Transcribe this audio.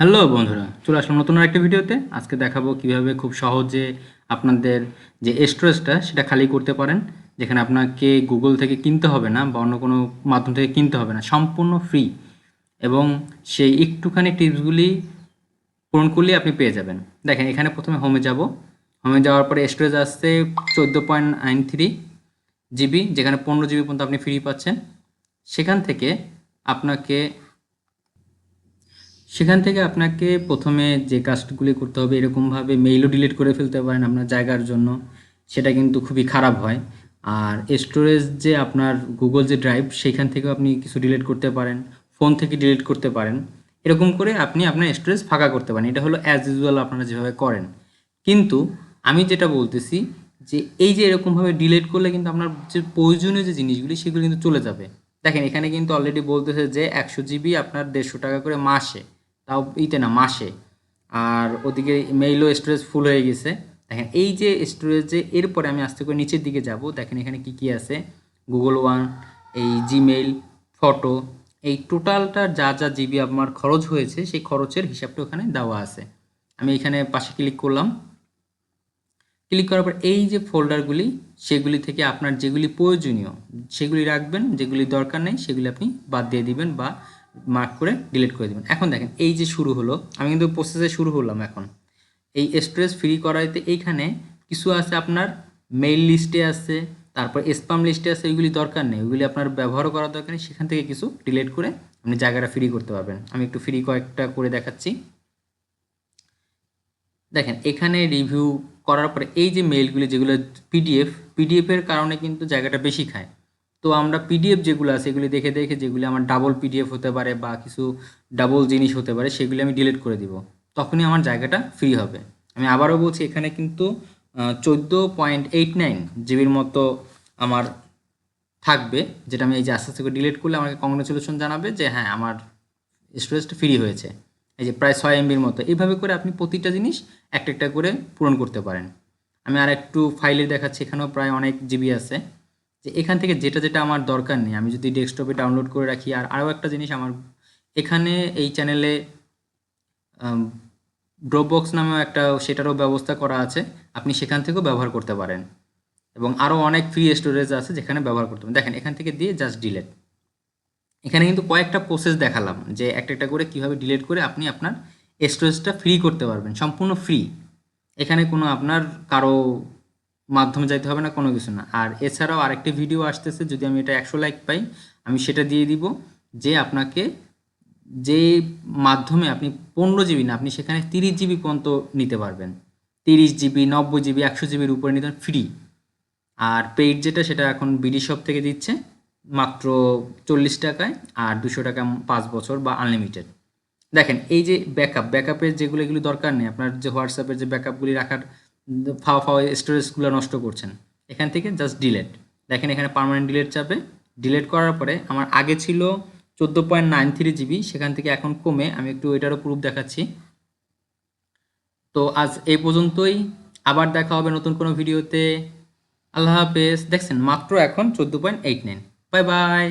Hello বন্ধুরা, চলে আসলাম নতুন একটা ভিডিওতে। আজকে দেখাবো কীভাবে খুব সহজে আপনাদের যে স্টোরেজটা, সেটা খালি করতে পারেন, যেখানে আপনাকে গুগল থেকে কিনতে হবে না বা অন্য কোনো মাধ্যম থেকে কিনতে হবে না। সম্পূর্ণ ফ্রি এবং সেই একটুখানি টিপসগুলি পূরণ করলেই আপনি পেয়ে যাবেন। দেখেন, এখানে প্রথমে হোমে যাব। হোমে যাওয়ার পরে স্টোরেজ আসছে চোদ্দ পয়েন্ট নাইন থ্রি জিবি, যেখানে পনেরো জিবি পর্যন্ত আপনি ফ্রি পাচ্ছেন। সেখান থেকে আপনাকে সেখান থেকে আপনাকে প্রথমে যে কাজগুলি করতে হবে, এরকমভাবে মেইলও ডিলিট করে ফেলতে পারেন আপনার জায়গার জন্য। সেটা কিন্তু খুবই খারাপ হয়। আর স্টোরেজ যে আপনার গুগল যে ড্রাইভ সেখান থেকেও আপনি কিছু ডিলিট করতে পারেন ফোন থেকে ডিলিট করতে পারেন। এরকম করে আপনি আপনার স্টোরেজ ফাঁকা করতে পারেন। এটা হলো অ্যাজ ইউজুয়াল আপনারা যেভাবে করেন। কিন্তু আমি যেটা বলতেছি যে, এই যে এরকমভাবে ডিলিট করলে কিন্তু আপনার যে প্রয়োজনীয় যে জিনিসগুলি, সেগুলো কিন্তু চলে যাবে। দেখেন, এখানে কিন্তু অলরেডি বলতেছে যে, একশো জিবি আপনার দেড়শো টাকা করে মাসে। তাও ইতে না, মাসে। আর ওদিকে মেইলও স্টোরেজ ফুল হয়ে গেছে। দেখেন, এই যে স্টোরেজে এরপরে আমি আস্তে করে নিচের দিকে যাব। দেখেন এখানে কি কি আছে? গুগল ওয়ান এই জিমেইল ফটো এই টোটালটা যা যা জিবি আমার খরচ হয়েছে, সেই খরচের হিসাবটা ওখানে দেওয়া আছে। আমি এখানে পাশে ক্লিক করলাম। ক্লিক করার পর এই যে ফোল্ডারগুলি সেগুলি থেকে আপনার যেগুলি প্রয়োজনীয়, সেগুলি রাখবেন, যেগুলি দরকার নেই, সেগুলি আপনি বাদ দিয়ে দিবেন বা মার্ক করে ডিলিট করে দিবেন। এখন দেখেন, এই যে শুরু হলো, আমি কিন্তু প্রসেসে শুরু হলাম এখন। এই স্টোরেজ ফ্রি করাইতে এইখানে কিছু আছে আপনার মেইল লিস্টে আছে, তারপর স্পাম লিস্টে আছে ওইগুলি দরকার নেই। ওইগুলি আপনার ব্যবহারও করার দরকার নেই, সেখান থেকে কিছু ডিলিট করে আপনি জায়গাটা ফ্রি করতে পারবেন। আমি একটু ফ্রি কয়েকটা করে দেখাচ্ছি। দেখেন, এখানে রিভিউ করার পরে এই যে মেইলগুলি যেগুলো পিডিএফ পিডিএফের কারণে কিন্তু জায়গাটা বেশি খায়। তো আমরা পিডিএফ যেগুলো আছে, এগুলি দেখে দেখে যেগুলি আমার ডাবল পিডিএফ হতে পারে বা কিছু ডাবল জিনিস হতে পারে, সেগুলি আমি ডিলিট করে দিব। তখনই আমার জায়গাটা ফ্রি হবে। আমি আবারও বলছি, এখানে কিন্তু চোদ্দ পয়েন্ট এইট নাইন জিবির মতো আমার থাকবে, যেটা আমি এই যে আস্তে আস্তে করে ডিলিট করলে আমাকে কংগ্রেচুলেশন জানাবে যে হ্যাঁ আমার স্টোরেজটা ফ্রি হয়েছে। এই যে প্রায় ছয় এমবির মতো। এইভাবে করে আপনি প্রতিটা জিনিস একটা একটা করে পূরণ করতে পারেন। আমি আর একটু ফাইলে দেখাচ্ছি, এখানেও প্রায় অনেক জিবি আছে। যে এখান থেকে যেটা যেটা আমার দরকার নেই, আমি যদি ডেস্কটপে ডাউনলোড করে রাখি। আর আরও একটা জিনিস আমার, এখানে এই চ্যানেলে ড্রপবক্স নামেও একটা, সেটারও ব্যবস্থা করা আছে। আপনি সেখান থেকেও ব্যবহার করতে পারেন। এবং আরও অনেক ফ্রি স্টোরেজ আছে যেখানে ব্যবহার করতে পারেন। দেখেন, এখান থেকে দিয়ে জাস্ট ডিলেট এখানে কিন্তু কয়েকটা প্রসেস দেখালাম যে একটা একটা করে কীভাবে ডিলিট করে আপনি আপনার স্টোরেজটা ফ্রি করতে পারবেন। সম্পূর্ণ ফ্রি এখানে কোনো আপনার কারও মাধ্যমে যাইতে হবে না, কোনো কিছু না। আর এছাড়াও আরেকটি ভিডিও আসতেছে, যদি আমি এটা একশো লাইক পাই, আমি সেটা দিয়ে দিব যে আপনাকে যে মাধ্যমে আপনি পনেরো জিবি না, আপনি সেখানে তিরিশ জিবি পর্যন্ত নিতে পারবেন। তিরিশ জিবি নব্বই জিবি একশো জিবির উপরে নিতে ফ্রি আর পেইড যেটা, সেটা এখন বিডি শপ থেকে দিচ্ছে, মাত্র চল্লিশ টাকায়, আর দুশো টাকা পাঁচ বছর বা আনলিমিটেড দেখেন, এই যে ব্যাকআপ ব্যাকআপের যেগুলো, এগুলো দরকার নেই। আপনার যে হোয়াটসঅ্যাপের যে ব্যাকআপগুলি রাখার ফাওয়া ফাওয়া স্টোরেজগুলো নষ্ট করছেন। এখান থেকে জাস্ট ডিলেট দেখেন এখানে পারমানেন্ট ডিলেট চাপে। ডিলেট করার পরে আমার আগে ছিল চোদ্দ পয়েন্ট নাইন থ্রি জিবি সেখান থেকে এখন কমে, আমি একটু এটারও প্রুফ দেখাচ্ছি। তো আজ এই পর্যন্তই। আবার দেখা হবে নতুন কোনো ভিডিওতে আল্লাহ হাফেজ। দেখছেন, মাত্র এখন চোদ্দ point eight nine bye bye